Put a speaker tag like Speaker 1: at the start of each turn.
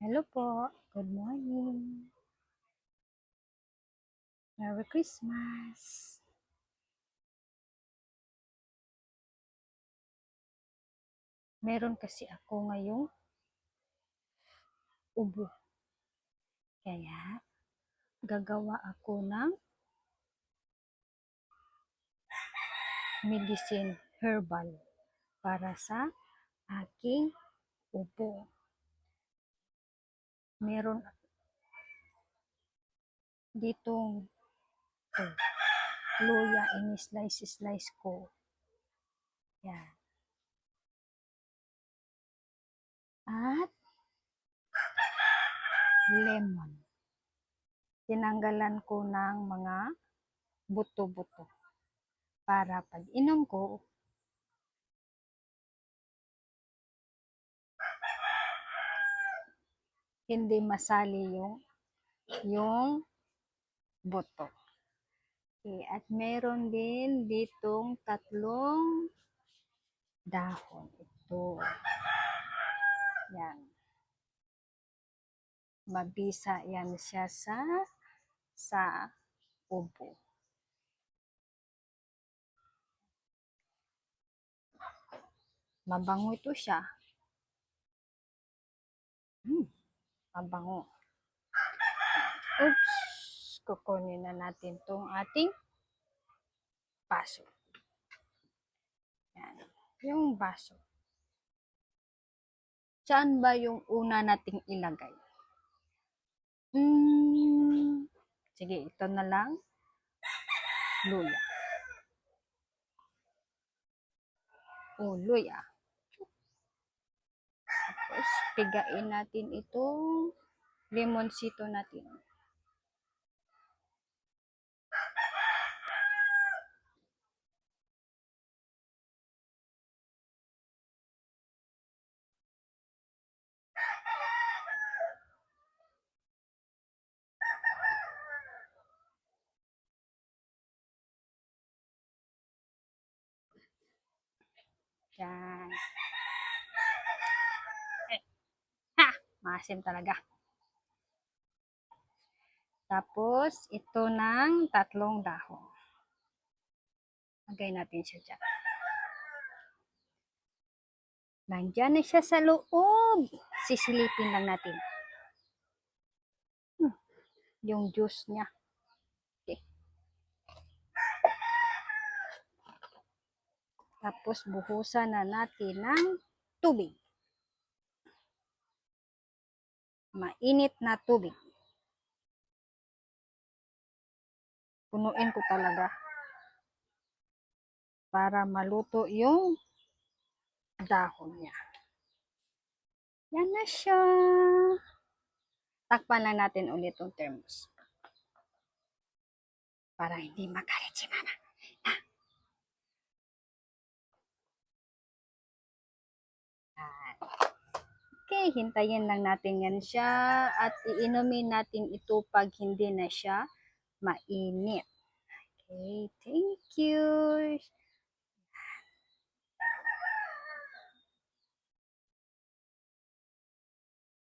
Speaker 1: Hello po. Good morning. Merry Christmas. Meron kasi ako ngayong ubo. Kaya, gagawa ako ng medicine herbal para sa aking ubo. Meron ditong oh, luya ini-slice-slice ko. Yan. At lemon. Tinanggalan ko ng mga buto-buto para pag inom ko, hindi masali yung yung buto. Okay, at meron din ditong tatlong dahon. Ito. Yan. Mabisa yan siya sa sa ubo. Mabango ito siya. Hmm, mabango. Oops! Kukunin na natin tong ating baso. Yan. Yung baso. Saan ba yung una nating ilagay? Hmm, sige, ito na lang. Luya. Oh, luya. Tapos, pigain natin itong lemonsito natin. Yan. Maasim talaga. Tapos, ito ng tatlong dahon. Lagay natin siya dyan. Nandyan na siya sa loob. Sisilipin lang natin. Hmm, yung juice niya. Okay. Tapos, buhusan na natin ng tubig. Mainit na tubig. Punuin ko talaga. Para maluto yung dahon niya. Yan na siya. Takpan lang natin ulit yung thermos. Para hindi makalit si mama. Na. Okay, hintayin lang natin yan siya at iinumin natin ito pag hindi na siya mainit. Okay, thank you.